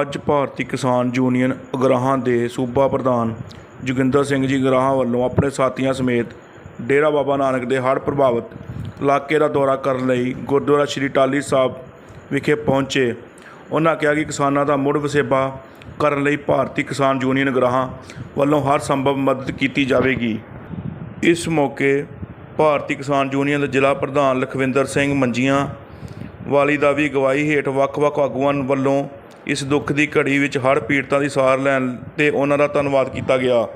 ਅੱਜ ਭਾਰਤੀ ਕਿਸਾਨ ਯੂਨੀਅਨ ਅਗਰਾਹਾਂ ਦੇ ਸੂਬਾ ਪ੍ਰਧਾਨ ਜੋਗਿੰਦਰ ਸਿੰਘ ਜੀ ਅਗਰਾਹਾਂ ਵੱਲੋਂ ਆਪਣੇ ਸਾਥੀਆਂ ਸਮੇਤ ਡੇਰਾ ਬਾਬਾ ਨਾਨਕ ਦੇ ਹੜ੍ਹ ਪ੍ਰਭਾਵਿਤ ਇਲਾਕੇ ਦਾ ਦੌਰਾ ਕਰਨ ਲਈ ਗੁਰਦੁਆਰਾ ਸ਼੍ਰੀ ਟਾਲੀ ਸਾਹਿਬ ਵਿਖੇ ਪਹੁੰਚੇ। ਉਹਨਾਂ ਕਿਹਾ ਕਿ ਕਿਸਾਨਾਂ ਦਾ ਮੁੜ ਵਸੇਬਾ ਕਰਨ ਲਈ ਭਾਰਤੀ ਕਿਸਾਨ ਯੂਨੀਅਨ ਅਗਰਾਹਾਂ ਵੱਲੋਂ ਹਰ ਸੰਭਵ ਮਦਦ ਕੀਤੀ ਜਾਵੇਗੀ। ਇਸ ਮੌਕੇ ਭਾਰਤੀ ਕਿਸਾਨ ਯੂਨੀਅਨ ਦੇ ਜ਼ਿਲ੍ਹਾ ਪ੍ਰਧਾਨ ਲਖਵਿੰਦਰ ਸਿੰਘ ਮੰਜੀਆਂ ਵਾਲੀ ਦਾ ਵੀ ਅਗਵਾਈ ਹੇਠ ਵੱਖ-ਵੱਖ ਆਗੂਆਂ ਵੱਲੋਂ ਇਸ ਦੁੱਖ ਦੀ ਘੜੀ ਵਿੱਚ ਹੜ੍ਹ ਪੀੜਤਾਂ ਦੀ ਸਾਰ ਲੈਣ ਤੇ ਉਹਨਾਂ ਦਾ ਧੰਨਵਾਦ ਕੀਤਾ ਗਿਆ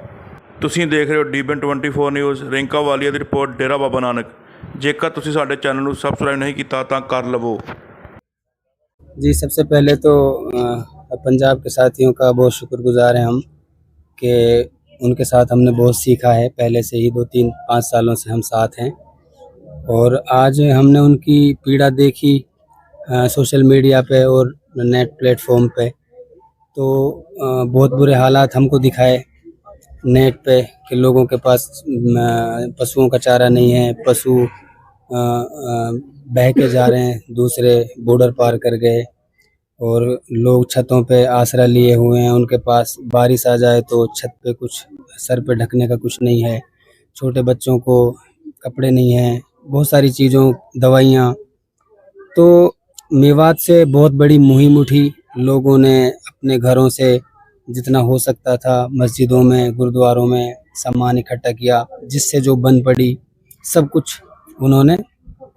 ਤੁਸੀਂ ਦੇਖ ਰਹੇ ਹੋ ਡੀਬਨ 24 ਨਿਊਜ਼ ਰਿੰਕਾ ਵਾਲੀਆ ਦੀ ਰਿਪੋਰਟ ਡੇਰਾ ਬਾਬਾ ਨਾਨਕ ਜੇਕਰ ਤੁਸੀਂ ਸਾਡੇ ਚੈਨਲ ਨੂੰ ਸਬਸਕ੍ਰਾਈਬ ਨਹੀਂ ਕੀਤਾ ਤਾਂ ਕਰ ਲਵੋ जी सबसे पहले तो अ, पंजाब के साथियों का बहुत शुक्रगुजार हैं हम कि उनके साथ हमने बहुत सीखा है पहले से ही दो तीन पाँच सालों से हम साथ हैं और आज हमने उनकी पीड़ा देखी अ, सोशल मीडिया पे और नेट प्लेटफॉर्म पे। तो बहुत बुरे हालात हमको दिखाए नेट पे कि लोगों के पास पशुओं का चारा नहीं है, पशु बह के जा रहे हैं, दूसरे बॉर्डर पार कर गए और लोग छतों पे आसरा लिए हुए हैं, उनके पास बारिश आ जाए तो छत पे कुछ, सर पे ढकने का कुछ नहीं है, छोटे बच्चों को कपड़े नहीं हैं, बहुत सारी चीज़ों, दवाइयाँ। तो मेवात से बहुत बड़ी मुहिम उठी। लोगों ने अपने घरों से जितना हो सकता था मस्जिदों में, गुरुद्वारों में सामान इकट्ठा किया, जिससे जो बन पड़ी सब कुछ उन्होंने।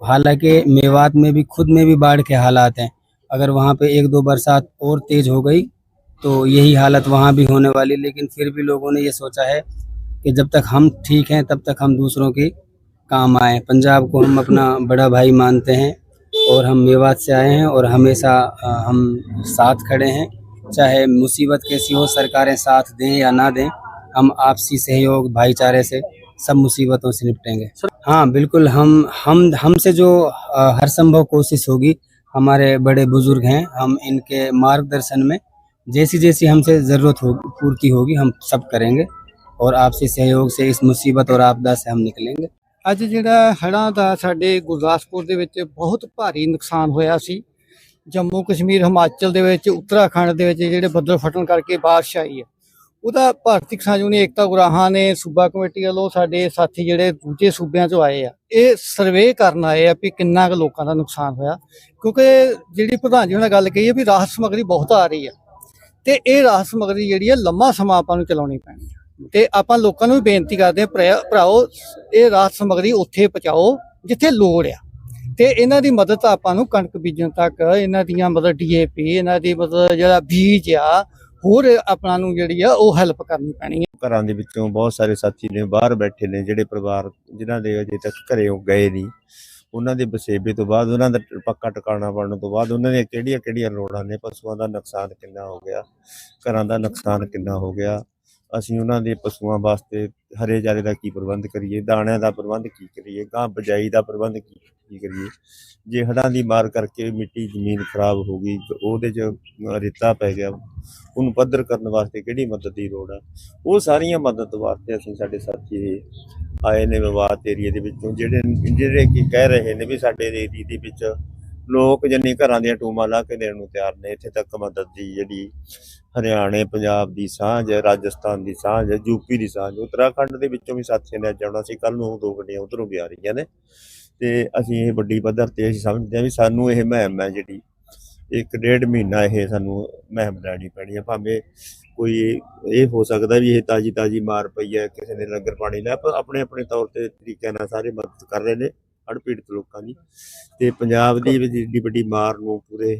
हालाँकि मेवात में भी, खुद में भी बाढ़ के हालात हैं। अगर वहाँ पे एक दो बरसात और तेज हो गई तो यही हालत वहाँ भी होने वाली। लेकिन फिर भी लोगों ने ये सोचा है कि जब तक हम ठीक हैं, तब तक हम दूसरों के काम आए। पंजाब को हम अपना बड़ा भाई मानते हैं। और हम मेवात से आए हैं और हमेशा हम साथ खड़े हैं। चाहे मुसीबत कैसी हो, सरकारें साथ दें या ना दें, हम आपसी सहयोग, भाईचारे से सब मुसीबतों से निपटेंगे। हाँ बिल्कुल हम हम, हमसे जो हर संभव कोशिश होगी, हमारे बड़े बुज़ुर्ग हैं, हम इनके मार्गदर्शन में जैसी जैसी हमसे ज़रूरत होगी पूर्ति होगी, हम सब करेंगे और आपसी सहयोग से इस मुसीबत और आपदा से हम निकलेंगे। ਅੱਜ ਜਿਹੜਾ ਹੜ੍ਹਾਂ ਦਾ ਸਾਡੇ ਗੁਰਦਾਸਪੁਰ ਦੇ ਵਿੱਚ ਬਹੁਤ ਭਾਰੀ ਨੁਕਸਾਨ ਹੋਇਆ ਸੀ। ਜੰਮੂ ਕਸ਼ਮੀਰ, ਹਿਮਾਚਲ ਦੇ ਵਿੱਚ, ਉੱਤਰਾਖੰਡ ਦੇ ਵਿੱਚ ਜਿਹੜੇ ਬੱਦਲ ਫਟਣ ਕਰਕੇ ਬਾਰਿਸ਼ ਆਈ ਹੈ। ਉਹਦਾ ਭਾਰਤੀ ਕਿਸਾਨ ਯੂਨੀਅਨ ਏਕਤਾ ਗੁਰਾਹਾਂ ਨੇ ਸੂਬਾ ਕਮੇਟੀ ਵੱਲੋਂ ਸਾਡੇ ਸਾਥੀ ਜਿਹੜੇ ਦੂਜੇ ਸੂਬਿਆਂ ਚੋਂ ਆਏ ਆ, ਇਹ ਸਰਵੇ ਕਰਨ ਆਏ ਆ ਵੀ ਕਿੰਨਾ ਕੁ ਲੋਕਾਂ ਦਾ ਨੁਕਸਾਨ ਹੋਇਆ। ਕਿਉਂਕਿ ਜਿਹੜੀ ਪ੍ਰਧਾਨ ਜੀ ਉਹਨਾਂ ਗੱਲ ਕਹੀ ਹੈ ਵੀ ਰਾਹਤ ਸਮੱਗਰੀ ਬਹੁਤ ਆ ਰਹੀ ਆ ਤੇ ਇਹ ਰਾਹਤ ਸਮੱਗਰੀ ਜਿਹੜੀ ਆ ਲੰਮਾ ਸਮਾਂ ਆਪਾਂ ਨੂੰ ਚਲਾਉਣੀ ਪੈਣੀ ਹੈ। ਤੇ ਆਪਾਂ ਲੋਕਾਂ ਨੂੰ ਵੀ ਬੇਨਤੀ ਕਰਦੇ ਹਾਂ ਭਰਾਓ, ਇਹ ਰਾਹਤ ਸਮੱਗਰੀ ਉੱਥੇ ਪਹੁੰਚਾਓ, ਜਿੱਥੇ ਲੋੜ ਆ। ਤੇ ਇਹਨਾਂ ਦੀ ਮਦਦ ਆਪਾਂ ਨੂੰ ਕਣਕ ਬੀਜਣ ਤੱਕ, ਇਹਨਾਂ ਦੀਆਂ ਮਤਲਬ ਡੀਏਪੀ ਇਹਨਾਂ ਦੀ ਮਤਲਬ ਜਿਹੜਾ ਬੀਜ ਆ, ਹੋਰ ਆਪਣਾ ਨੂੰ ਜਿਹੜੀ ਆ, ਉਹ ਹੈਲਪ ਕਰਨੀ ਪੈਣੀ ਹੈ ਘਰਾਂ ਦੇ ਵਿੱਚੋਂ ਬਹੁਤ ਸਾਰੇ ਸਾਥੀ ਨੇ ਬਾਹਰ ਬੈਠੇ ਨੇ, ਜਿਹੜੇ ਪਰਿਵਾਰ ਜਿਨ੍ਹਾਂ ਦੇ ਅਜੇ ਤੱਕ ਘਰੇ ਗਏ ਨਹੀਂ। ਉਹਨਾਂ ਦੇ ਬਸੇਬੇ ਤੋਂ ਬਾਅਦ ਉਹਨਾਂ ਦਾ ਪੱਕਾ ਟਿਕਾਣਾ ਬਣਨ ਤੋਂ ਬਾਅਦ ਉਹਨਾਂ ਦੀਆਂ ਕਿਹੜੀਆਂ ਕਿਹੜੀਆਂ ਲੋੜਾਂ ਨੇ, ਪਸ਼ੂਆਂ ਦਾ ਨੁਕਸਾਨ ਕਿੰਨਾ ਹੋ ਗਿਆ, ਘਰਾਂ ਦਾ ਨੁਕਸਾਨ ਕਿੰਨਾ ਹੋ ਗਿਆ ਅਸੀਂ ਉਹਨਾਂ ਦੇ ਪਸ਼ੂਆਂ ਵਾਸਤੇ ਹਰੇ ਚਾਰੇ ਦਾ ਕੀ ਪ੍ਰਬੰਧ ਕਰੀਏ, ਦਾਣਿਆਂ ਦਾ ਪ੍ਰਬੰਧ ਕੀ ਕਰੀਏ, ਗਾਂ ਬਜਾਈ ਦਾ ਪ੍ਰਬੰਧ ਕੀ ਕੀ ਕਰੀਏ? ਜੇ ਹੜ੍ਹਾਂ ਦੀ ਮਾਰ ਕਰਕੇ ਮਿੱਟੀ, ਜ਼ਮੀਨ ਖਰਾਬ ਹੋ ਗਈ ਉਹਦੇ 'ਚ ਰੇਤਾ ਪੈ ਗਿਆ, ਉਹਨੂੰ ਪੱਧਰ ਕਰਨ ਵਾਸਤੇ ਕਿਹੜੀ ਮਦਦ ਦੀ ਲੋੜ ਆ? ਉਹ ਸਾਰੀਆਂ ਮਦਦ ਵਾਸਤੇ ਅਸੀਂ ਸਾਡੇ ਸਾਥੀ ਆਏ ਨੇ ਵਿਵਾਦ ਏਰੀਏ ਦੇ ਵਿੱਚੋਂ, ਜਿਹੜੇ ਜਿਹੜੇ ਕੀ ਕਹਿ ਰਹੇ ਨੇ ਵੀ ਸਾਡੇ ਏਰੀਏ ਦੇ ਵਿੱਚ ਲੋਕ ਜੰਨੀ ਘਰਾਂ ਦੀਆਂ ਟੂਮਾਂ ਲਾ ਕੇ ਦੇਣ ਨੂੰ ਤਿਆਰ ਨੇ, ਇੱਥੇ ਤੱਕ ਮਦਦ ਦੀ ਜਿਹੜੀ ਹਰਿਆਣੇ, ਪੰਜਾਬ ਦੀ ਸਾਂਝ ਰਾਜਸਥਾਨ ਦੀ ਸਾਂਝ ਹੈ ਯੂਪੀ ਦੀ ਸਾਂਝ ਉੱਤਰਾਖੰਡ ਦੇ ਵਿੱਚੋਂ ਵੀ ਸਾਥੀਆਂ ਨੇ ਅੱਜ ਸੀ ਕੱਲ ਨੂੰ ਦੋ ਗੱਡੀਆਂ ਉਧਰੋਂ ਵੀ ਆ ਰਹੀਆਂ ਨੇ। ਤੇ ਅਸੀਂ ਇਹ ਵੱਡੀ ਪੱਧਰ ਤੇ ਅਸੀਂ ਸਮਝਦੇ ਹਾਂ ਵੀ ਸਾਨੂੰ ਇਹ ਮੁਹਿੰਮ ਹੈ ਜਿਹੜੀ, ਇੱਕ ਡੇਢ ਮਹੀਨਾ ਇਹ ਸਾਨੂੰ ਮੁਹਿੰਮ ਲੈਣੀ ਪੈਣੀ ਹੈ। ਭਾਵੇਂ ਕੋਈ ਇਹ ਹੋ ਸਕਦਾ ਵੀ ਇਹ ਤਾਜੀ ਤਾਜੀ ਮਾਰ ਪਈ ਹੈ, ਕਿਸੇ ਨੇ ਲੰਗਰ ਪਾਣੀ ਲੈ ਪਰ ਆਪਣੇ ਆਪਣੇ ਤੌਰ ਤੇ ਤਰੀਕਿਆਂ ਨਾਲ ਸਾਰੇ ਮਦਦ ਕਰ ਰਹੇ ਨੇ। ਹੜ੍ਹ ਪੀੜਤ ਲੋਕਾਂ ਦੀ। ਤੇ ਪੰਜਾਬ ਦੀ ਵੀ ਜਿੱਡੀ ਵੱਡੀ ਮਾਰ ਨੂੰ ਪੂਰੇ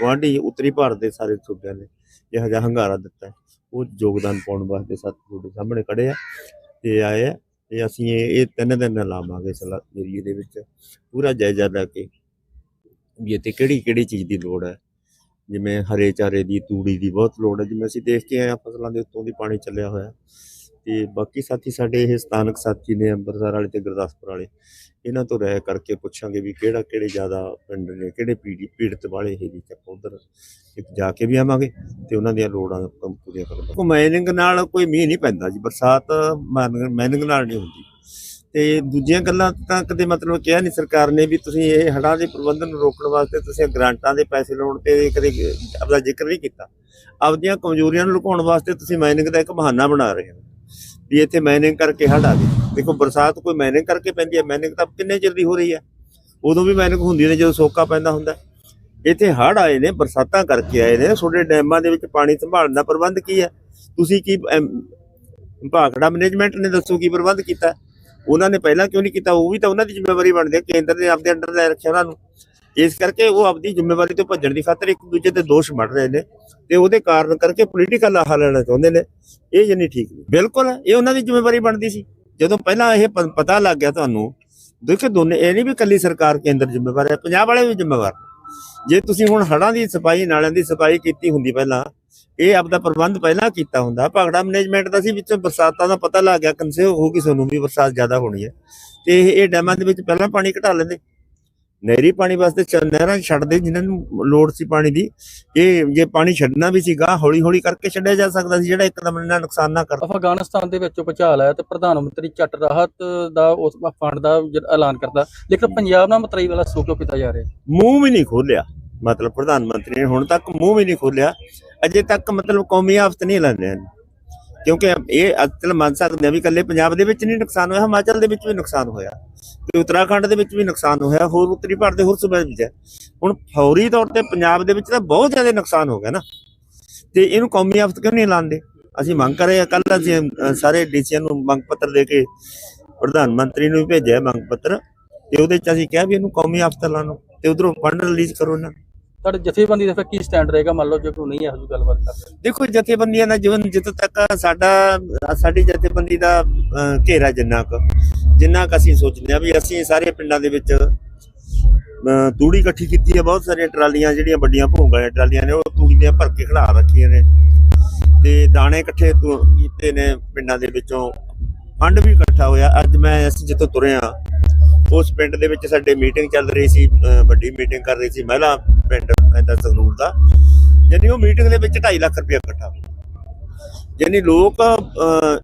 ਗੁਆਂਢੀ ਉੱਤਰੀ ਭਾਰਤ ਦੇ ਸਾਰੇ ਸੂਬਿਆਂ ਨੇ ਇਹੋ ਜਿਹਾ ਹੰਗਾਰਾ ਦਿੱਤਾ ਉਹ ਯੋਗਦਾਨ ਪਾਉਣ ਵਾਸਤੇ ਸਾਥੀ ਤੁਹਾਡੇ ਸਾਹਮਣੇ ਖੜੇ ਆ ਤੇ ਆਏ ਆ ਤੇ ਅਸੀਂ ਇਹ ਇਹ ਤਿੰਨ ਦਿਨ ਲਾਵਾਂਗੇ ਸਲਾ ਏਰੀਏ ਦੇ ਵਿੱਚ ਪੂਰਾ ਜਾਇਜ਼ਾ ਲੈ ਕੇ ਵੀ ਇੱਥੇ ਕਿਹੜੀ ਕਿਹੜੀ ਚੀਜ਼ ਦੀ ਲੋੜ ਹੈ। ਜਿਵੇਂ ਹਰੇ ਚਾਰੇ ਦੀ, ਤੂੜੀ ਦੀ ਬਹੁਤ ਲੋੜ ਹੈ। ਜਿਵੇਂ ਅਸੀਂ ਦੇਖ ਕੇ ਆਏ ਹਾਂ ਫਸਲਾਂ ਦੇ ਉੱਤੋਂ ਦੀ ਪਾਣੀ ਚੱਲਿਆ ਹੋਇਆ। ਤੇ ਬਾਕੀ ਸਾਥੀ ਸਾਡੇ ਇਹ ਸਥਾਨਕ ਸਾਥੀ ਨੇ ਅੰਮ੍ਰਿਤਸਰ ਵਾਲੇ ਤੇ ਗੁਰਦਾਸਪੁਰ ਵਾਲੇ, ਇਹਨਾਂ ਤੋਂ ਰਾਏ ਕਰਕੇ ਪੁੱਛਾਂਗੇ ਵੀ ਕਿਹੜਾ, ਕਿਹੜੇ ਜ਼ਿਆਦਾ ਪਿੰਡ ਨੇ, ਕਿਹੜੇ ਪੀੜੀ, ਪੀੜਤ ਵਾਲੇ ਇਹ ਜੀ ਆਪਾਂ ਉਧਰ ਇੱਕ ਜਾ ਕੇ ਵੀ ਆਵਾਂਗੇ ਤੇ ਉਹਨਾਂ ਦੀਆਂ ਲੋੜਾਂ ਪੂਰੀਆਂ ਕਰਾਂਗੇ ਕੋ ਮਾਈਨਿੰਗ ਨਾਲ ਕੋਈ ਮੀਂਹ ਨਹੀਂ ਪੈਂਦਾ ਜੀ, ਬਰਸਾਤ ਮਾਈਨਿੰਗ ਨਾਲ ਨਹੀਂ ਹੁੰਦੀ। ਤੇ ਦੂਜੀਆਂ ਗੱਲਾਂ ਤਾਂ ਕਦੇ ਮਤਲਬ ਕਿਹਾ ਨਹੀਂ ਸਰਕਾਰ ਨੇ ਵੀ ਤੁਸੀਂ ਇਹ ਹੜ੍ਹਾਂ ਦੇ ਪ੍ਰਬੰਧਨ ਨੂੰ ਰੋਕਣ ਵਾਸਤੇ ਤੁਸੀਂ ਗ੍ਰਾਂਟਾਂ ਦੇ ਪੈਸੇ ਲਾਉਣ ਤੇ ਕਦੇ ਆਪਦਾ ਜ਼ਿਕਰ ਨਹੀਂ ਕੀਤਾ। ਆਪਦੀਆਂ ਕਮਜ਼ੋਰੀਆਂ ਨੂੰ ਲੁਕਾਉਣ ਵਾਸਤੇ ਤੁਸੀਂ ਮਾਈਨਿੰਗ ਦਾ ਇੱਕ ਬਹਾਨਾ ਬਣਾ ਰਹੇ ਹੋ। ਵੀ ਇੱਥੇ ਮਾਈਨਿੰਗ ਕਰਕੇ ਹੜ੍ਹ ਆ ਗਏ। ਦੇਖੋ, ਬਰਸਾਤ ਕੋਈ ਮਾਈਨਿੰਗ ਕਰਕੇ ਪੈਂਦੀ ਹੈ ਮਾਈਨਿੰਗ ਤਾਂ ਕਿੰਨੇ ਚਿਰ ਦੀ ਹੋ ਰਹੀ ਹੈ? ਉਦੋਂ ਵੀ ਮਾਈਨਿੰਗ ਹੁੰਦੀ ਨੇ ਜਦੋਂ ਸੋਕਾ ਪੈਂਦਾ ਹੁੰਦਾ। ਇੱਥੇ ਹੜ੍ਹ ਆਏ ਨੇ, ਬਰਸਾਤਾਂ ਕਰਕੇ ਆਏ ਨੇ। ਤੁਹਾਡੇ ਡੈਮਾਂ ਦੇ ਵਿੱਚ ਪਾਣੀ ਸੰਭਾਲਣ ਦਾ ਪ੍ਰਬੰਧ ਕੀ ਹੈ? ਤੁਸੀਂ ਕੀ ਭਾਖੜਾ ਮੈਨੇਜਮੈਂਟ ਨੇ ਦੱਸੋ ਕੀ ਪ੍ਰਬੰਧ ਕੀਤਾ? ਉਹਨਾਂ ਨੇ ਪਹਿਲਾਂ ਕਿਉਂ ਨਹੀਂ ਕੀਤਾ? ਉਹ ਵੀ ਤਾਂ ਉਹਨਾਂ ਦੀ ਜ਼ਿੰਮੇਵਾਰੀ ਬਣਦੀ ਹੈ, ਕੇਂਦਰ ਨੇ ਆਪਦੇ ਅੰਡਰ ਲੈ ਰੱਖਿਆ ਉਹਨਾਂ ਨੂੰ। ਇਸ ਕਰਕੇ ਉਹ ਆਪਦੀ ਜ਼ਿੰਮੇਵਾਰੀ ਤੋਂ ਭੱਜਣ ਦੀ ਖਾਤਰ ਇੱਕ ਦੂਜੇ ਤੇ ਦੋਸ਼ ਮੜ ਰਹੇ ਨੇ ਤੇ ਉਹਦੇ ਕਾਰਨ ਕਰਕੇ ਪੋਲੀਟੀਕਲ ਆਹ ਲੈਣਾ ਚਾਹੁੰਦੇ ਨੇ। ਇਹ ਜਨੀ ਠੀਕ ਨਹੀਂ। ਬਿਲਕੁਲ, ਇਹ ਉਹਨਾਂ ਦੀ ਜ਼ਿੰਮੇਵਾਰੀ ਬਣਦੀ ਸੀ। ਜਦੋਂ ਪਹਿਲਾਂ ਇਹ ਪਤਾ ਲੱਗ ਗਿਆ ਤੁਹਾਨੂੰ, ਦੇਖੋ ਦੋਨੇ, ਇਹ ਨਹੀਂ ਵੀ ਕੱਲੀ ਸਰਕਾਰ ਕੇਂਦਰ ਜ਼ਿੰਮੇਵਾਰ ਹੈ, ਪੰਜਾਬ ਵਾਲੇ ਵੀ ਜ਼ਿੰਮੇਵਾਰ ਨੇ। ਜੇ ਤੁਸੀਂ ਹੁਣ ਹੜਾਂ ਦੀ ਸਫ਼ਾਈ, ਨਾਲਿਆਂ ਦੀ ਸਫ਼ਾਈ ਕੀਤੀ ਹੁੰਦੀ ਪਹਿਲਾਂ, ਇਹ ਆਪਦਾ ਪ੍ਰਬੰਧ ਪਹਿਲਾਂ ਕੀਤਾ ਹੁੰਦਾ। ਭਾਗੜਾ ਮੈਨੇਜਮੈਂਟ ਦਾ ਸੀ, ਵਿੱਚੋਂ ਬਰਸਾਤਾਂ ਦਾ ਪਤਾ ਲੱਗ ਗਿਆ ਕੰਸੇ ਹੋਊਗੀ ਤੁਹਾਨੂੰ ਵੀ ਬਰਸਾਤ ਜ਼ਿਆਦਾ ਹੋਣੀ ਹੈ। ਤੇ ਇਹ ਡੈਮਾਂ ਦੇ ਵਿੱਚ ਪਹਿਲਾਂ ਪਾਣੀ ਘਟਾ ਲੈਂਦੇ। ਨਹਿਰੀ ਪਾਣੀ ਵਾਸਤੇ ਨਹਿਰਾਂ ਛੱਡਦੇ ਜਿਨ੍ਹਾਂ ਨੂੰ ਲੋੜ ਸੀ ਪਾਣੀ ਦੀ ਇਹ ਜੇ ਪਾਣੀ ਛੱਡਣਾ ਵੀ ਸੀਗਾ ਹੌਲੀ ਹੌਲੀ ਕਰਕੇ ਛੱਡਿਆ ਜਾ ਸਕਦਾ ਸੀ ਜਿਹੜਾ ਇੱਕਦਮ ਇੰਨਾ ਨੁਕਸਾਨ ਨਾ ਕਰ ਅਫਗਾਨਿਸਤਾਨ ਦੇ ਵਿੱਚ ਭੁਚਾਲ ਆਇਆ ਤੇ ਪ੍ਰਧਾਨ ਮੰਤਰੀ ਝੱਟ ਰਾਹਤ ਦਾ ਉਸ ਫੰਡ ਦਾ ਐਲਾਨ ਕਰਦਾ। ਲੇਕਿਨ ਪੰਜਾਬ ਨਾਲ ਮਤਰਾਈ ਵਾਲਾ ਸੋ ਕਿਉਂ ਕੀਤਾ ਜਾ ਰਿਹਾ? ਮੂੰਹ ਵੀ ਨਹੀਂ ਖੋਲਿਆ ਮਤਲਬ ਪ੍ਰਧਾਨ ਮੰਤਰੀ ਨੇ ਹੁਣ ਤੱਕ ਮੂੰਹ ਵੀ ਨਹੀਂ ਖੋਲਿਆ ਅਜੇ ਤੱਕ ਮਤਲਬ ਕੌਮੀ ਆਫਤ ਨਹੀਂ ਲੈਂਦੇ ਹਨ ਕਿਉਂਕਿ ਇਹ ਅਸਲ ਮੰਨ ਸਕਦੇ ਆ ਵੀ ਇਕੱਲੇ ਪੰਜਾਬ ਦੇ ਵਿੱਚ ਨਹੀਂ ਨੁਕਸਾਨ ਹੋਇਆ ਹਿਮਾਚਲ ਦੇ ਵਿੱਚ ਵੀ ਨੁਕਸਾਨ ਹੋਇਆ। ਤੇ ਉੱਤਰਾਖੰਡ ਦੇ ਵਿੱਚ ਵੀ ਨੁਕਸਾਨ ਹੋਇਆ ਹੋਰ ਉੱਤਰੀ ਭਾਰਤ ਦੇ ਹੋਰ ਸੂਬਿਆਂ ਵਿੱਚ। ਹੁਣ ਫੌਰੀ ਤੌਰ ਤੇ ਪੰਜਾਬ ਦੇ ਵਿੱਚ ਤਾਂ ਬਹੁਤ ਜ਼ਿਆਦਾ ਨੁਕਸਾਨ ਹੋ ਗਿਆ ਨਾ। ਤੇ ਇਹਨੂੰ ਕੌਮੀ ਆਫਤ ਕਿਉਂ ਨਹੀਂ ਲਾਉਂਦੇ? ਅਸੀਂ ਮੰਗ ਕਰ ਰਹੇ ਹਾਂ ਕੱਲ ਅਸੀਂ ਅ, ਸਾਰੇ ਡੀਸੀਆਂ ਨੂੰ ਮੰਗ ਪੱਤਰ ਦੇ ਕੇ ਪ੍ਰਧਾਨ ਮੰਤਰੀ ਨੂੰ ਵੀ ਭੇਜਿਆ ਮੰਗ ਪੱਤਰ। ਤੇ ਉਹਦੇ ਚ ਅਸੀਂ ਕਿਹਾ ਵੀ ਇਹਨੂੰ ਕੌਮੀ ਆਫਤ ਲਾਣੋ ਤੇ ਉਧਰੋਂ ਫੰਡ ਰਿਲੀਜ਼ ਕਰੋ ਇਹਨਾਂ ਨੂੰ। ਤੁਹਾਡੇ ਜਥੇਬੰਦੀ ਦਾ ਫਿਰ ਕੀ ਸਟੈਂਡ ਰਹੇਗਾ? ਮੰਨ ਲਓ ਜੇ ਕੋਈ ਨਹੀਂ ਇਹੋ ਜਿਹੀ ਗੱਲਬਾਤ ਕਰਦੇ ਦੇਖੋ, ਜਥੇਬੰਦੀਆਂ ਦਾ ਜੀਵਨ ਜਿੱਥੋਂ ਤੱਕ ਸਾਡਾ, ਸਾਡੀ ਜਥੇਬੰਦੀ ਦਾ ਘੇਰਾ ਜਿੰਨਾ ਕੁ ਜਿੰਨਾ ਕੁ ਅਸੀਂ ਸੋਚਦੇ ਆ ਵੀ ਅਸੀਂ ਸਾਰੇ ਪਿੰਡਾਂ ਦੇ ਵਿੱਚ ਤੂੜੀ ਇਕੱਠੀ ਕੀਤੀ ਹੈ, ਬਹੁਤ ਸਾਰੀਆਂ ਟਰਾਲੀਆਂ ਜਿਹੜੀਆਂ ਵੱਡੀਆਂ ਭੋਂਗਾਂ ਟਰਾਲੀਆਂ ਨੇ, ਉਹ ਤੂੜੀ ਦੀਆਂ ਭਰ ਕੇ ਖੜਾ ਰੱਖੀਆਂ ਨੇ। ਤੇ ਦਾਣੇ ਇਕੱਠੇ ਕੀਤੇ ਨੇ ਪਿੰਡਾਂ ਦੇ ਵਿੱਚੋਂ, ਫੰਡ ਵੀ ਇਕੱਠਾ ਹੋਇਆ। ਅੱਜ ਮੈਂ ਅਸੀਂ ਜਿੱਥੋਂ ਤੁਰੇ ਆ ਉਸ ਪਿੰਡ ਦੇ ਵਿੱਚ ਸਾਡੇ ਮੀਟਿੰਗ ਚੱਲ ਰਹੀ ਸੀ ਵੱਡੀ ਮੀਟਿੰਗ ਕਰ ਰਹੀ ਸੀ ਮਹਿਲਾ ਪਿੰਡ ਪੈਂਦਾ ਸੰਗਰੂਰ ਦਾ, ਯਾਨੀ ਉਹ ਮੀਟਿੰਗ ਦੇ ਵਿੱਚ 2.5 ਲੱਖ ਰੁਪਏ ਇਕੱਠਾ ਯਾਨੀ ਲੋਕ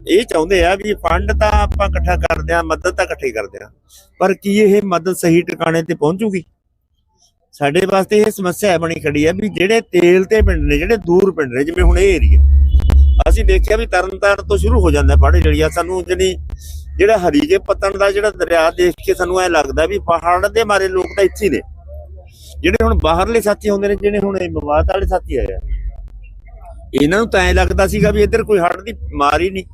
ਇਹ ਚਾਹੁੰਦੇ ਆ ਵੀ ਫੰਡ ਤਾਂ ਆਪਾਂ ਇਕੱਠਾ ਕਰਦੇ ਆ ਮਦਦ ਤਾਂ ਇਕੱਠੀ ਕਰਦੇ ਆ ਪਰ ਕੀ ਇਹ ਮਦਦ ਸਹੀ ਟਿਕਾਣੇ ਤੇ ਪਹੁੰਚੂਗੀ? ਸਾਡੇ ਵਾਸਤੇ ਇਹ ਸਮੱਸਿਆ ਬਣੀ ਖੜੀ ਹੈ ਵੀ ਜਿਹੜੇ ਤੇਲ ਤੇ ਪਿੰਡ ਨੇ, ਜਿਹੜੇ ਦੂਰ ਪਿੰਡ ਨੇ, ਜਿਵੇਂ ਹੁਣ ਇਹ ਏਰੀਆ ਅਸੀਂ ਦੇਖਿਆ ਵੀ ਤਰਨਤਾਰਨ ਤੋਂ ਸ਼ੁਰੂ ਹੋ ਜਾਂਦਾ ਪਹਾੜੀ ਜੜੀਆ ਸਾਨੂੰ ਜਿਹੜੀ ਜਿਹੜਾ ਹਰੀਕੇ ਪਤਨ ਦਾ ਜਿਹੜਾ ਦਰਿਆ ਦੇਖ ਕੇ ਸਾਨੂੰ ਐ ਲੱਗਦਾ ਵੀ ਪਹਾੜ ਦੇ ਮਾਰੇ ਲੋਕ ਤਾਂ ਇੱਥੇ ਨੇ। ਜਿਹੜੇ ਹੁਣ ਬਾਹਰਲੇ ਸਾਥੀ ਹੁੰਦੇ ਨੇ, ਜਿਹੜੇ ਹੁਣ ਇਹ ਮਵਾਦ ਵਾਲੇ ਸਾਥੀ ਆਏ ਇਹਨਾਂ ਨੂੰ ਤਾਂ ਐ ਲੱਗਦਾ ਸੀਗਾ ਵੀ ਇੱਧਰ ਕੋਈ ਹੜ੍ਹ ਦੀ ਮਾਰ ਹੀ ਨਹੀਂ,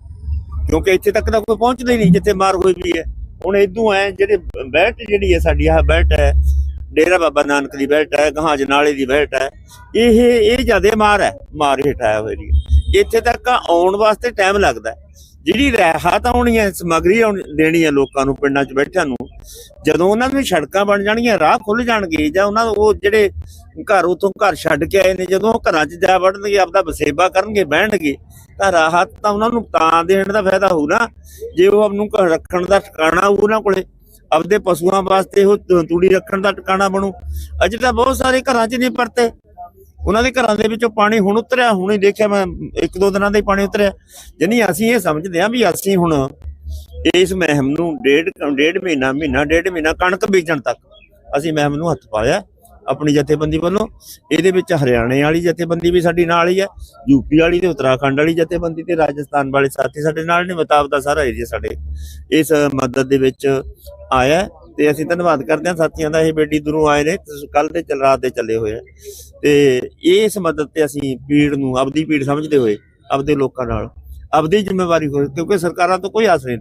ਕਿਉਂਕਿ ਇੱਥੇ ਤੱਕ ਤਾਂ ਕੋਈ ਪਹੁੰਚਦਾ ਹੀ ਨਹੀਂ, ਜਿੱਥੇ ਮਾਰ ਹੋਈ ਵੀ ਹੈ। ਹੁਣ ਇਦੋਂ ਐ, ਜਿਹੜੇ ਬੈਲਟ ਜਿਹੜੀ ਹੈ ਸਾਡੀ, ਆਹ ਬੈਲਟ ਹੈ, ਡੇਰਾ ਬਾਬਾ ਨਾਨਕ ਦੀ ਬੈਲਟ ਹੈ ਗਾਂ ਨਾਲੇ ਦੀ ਬੈਲਟ ਹੈ, ਇਹ ਇਹ ਜਿਆਦੇ ਮਾਰ ਹੈ, ਮਾਰ ਹਟਾਇਆ ਹੋਇਆ ਇੱਥੇ ਤੱਕ ਆਉਣ ਵਾਸਤੇ ਟਾਈਮ ਲੱਗਦਾ ਜਿਹੜੀ ਰਾਹਤ ਆਉਣੀ ਹੈ ਸਮਗਰੀ ਦੇਣੀ ਹੈ ਲੋਕਾਂ ਨੂੰ, ਪਿੰਡਾਂ 'ਚ ਬੈਠਿਆਂ ਨੂੰ, ਜਦੋਂ ਉਹਨਾਂ ਨੂੰ ਸੜਕਾਂ ਬਣ ਜਾਣਗੀਆਂ, ਰਾਹ ਖੁੱਲ ਜਾਣਗੇ, ਜਾਂ ਉਹਨਾਂ ਉਹ ਜਿਹੜੇ ਘਰ ਉਤੋਂ ਘਰ ਛੱਡ ਕੇ ਆਏ ਨੇ, ਜਦੋਂ ਉਹ ਘਰਾਂ 'ਚ ਜਾ ਵੜਨਗੇ, ਆਪਦਾ ਵਸੇਬਾ ਕਰਨਗੇ, ਬਹਿਣਗੇ, ਤਾਂ ਰਾਹਤ ਤਾਂ ਉਹਨਾਂ ਨੂੰ ਤਾਂ ਦੇਣ ਦਾ ਫਾਇਦਾ ਹੋਊ ਨਾ। ਜੇ ਉਹ ਆਪ ਨੂੰ ਰੱਖਣ ਦਾ ਟਿਕਾਣਾ ਹੋਊ ਉਹਨਾਂ ਕੋਲੇ, ਆਪਦੇ ਪਸ਼ੂਆਂ ਵਾਸਤੇ ਉਹ ਤੂੜੀ ਰੱਖਣ ਦਾ ਟਿਕਾਣਾ ਬਣੂ। ਅਜੇ ਤਾਂ ਬਹੁਤ ਸਾਰੇ ਘਰਾਂ 'ਚ ਨਹੀਂ ਪਰਤੇ। ਉਹਨਾਂ ਦੇ ਘਰਾਂ ਦੇ ਵਿੱਚੋਂ ਪਾਣੀ ਹੁਣ ਉਤਰਿਆ, ਹੁਣੇ ਦੇਖਿਆ ਮੈਂ, ਇੱਕ ਦੋ ਦਿਨਾਂ ਦਾ ਹੀ ਪਾਣੀ ਉਤਰਿਆ। ਜਾਨੀ ਅਸੀਂ ਇਹ ਸਮਝਦੇ ਹਾਂ ਵੀ ਅਸੀਂ ਹੁਣ ਇਸ ਮਹਿਮ ਨੂੰ ਡੇਢ ਡੇਢ ਮਹੀਨਾ ਮਹੀਨਾ, ਡੇਢ ਮਹੀਨਾ ਕਣਕ ਬੀਜਣ ਤੱਕ ਅਸੀਂ ਮਹਿਮ ਨੂੰ ਹੱਥ ਪਾਇਆ, ਆਪਣੀ ਜਥੇਬੰਦੀ ਵੱਲੋਂ। ਇਹਦੇ ਵਿੱਚ ਹਰਿਆਣੇ ਵਾਲੀ ਜਥੇਬੰਦੀ ਵੀ ਸਾਡੀ ਨਾਲ ਹੀ ਹੈ ਯੂਪੀ ਵਾਲੀ ਤੇ ਉੱਤਰਾਖੰਡ ਵਾਲੀ ਜਥੇਬੰਦੀ ਤੇ ਰਾਜਸਥਾਨ ਵਾਲੇ ਸਾਥੀ ਸਾਡੇ ਨਾਲ ਨੇ ਮਤਾਬ ਦਾ ਸਾਰਾ ਏਰੀਆ ਸਾਡੇ ਇਸ ਮਦਦ ਦੇ ਵਿੱਚ ਆਇਆ ਤੇ ਅਸੀਂ ਧੰਨਵਾਦ ਕਰਦੇ ਹਾਂ ਸਾਥੀਆਂ ਦਾ, ਇਹ ਬੇਟੀ ਦੂਰੋਂ ਆਏ ਨੇ ਕੱਲ ਤੇ ਚੱਲ, ਰਾਤ ਦੇ ਚੱਲੇ ਹੋਏ ਆ। ਤੇ ਇਸ ਮਦਦ ਤੇ ਅਸੀਂ ਪੀੜ ਨੂੰ, ਆਪਦੀ ਪੀੜ ਸਮਝਦੇ ਹੋਏ, ਆਪਦੇ ਲੋਕਾਂ ਨਾਲ, ਆਪਦੀ ਜ਼ਿੰਮੇਵਾਰੀ ਹੋਏ ਕਿਉਂਕਿ ਸਰਕਾਰਾਂ ਤੋਂ ਕੋਈ ਆਸ ਨਹੀਂ।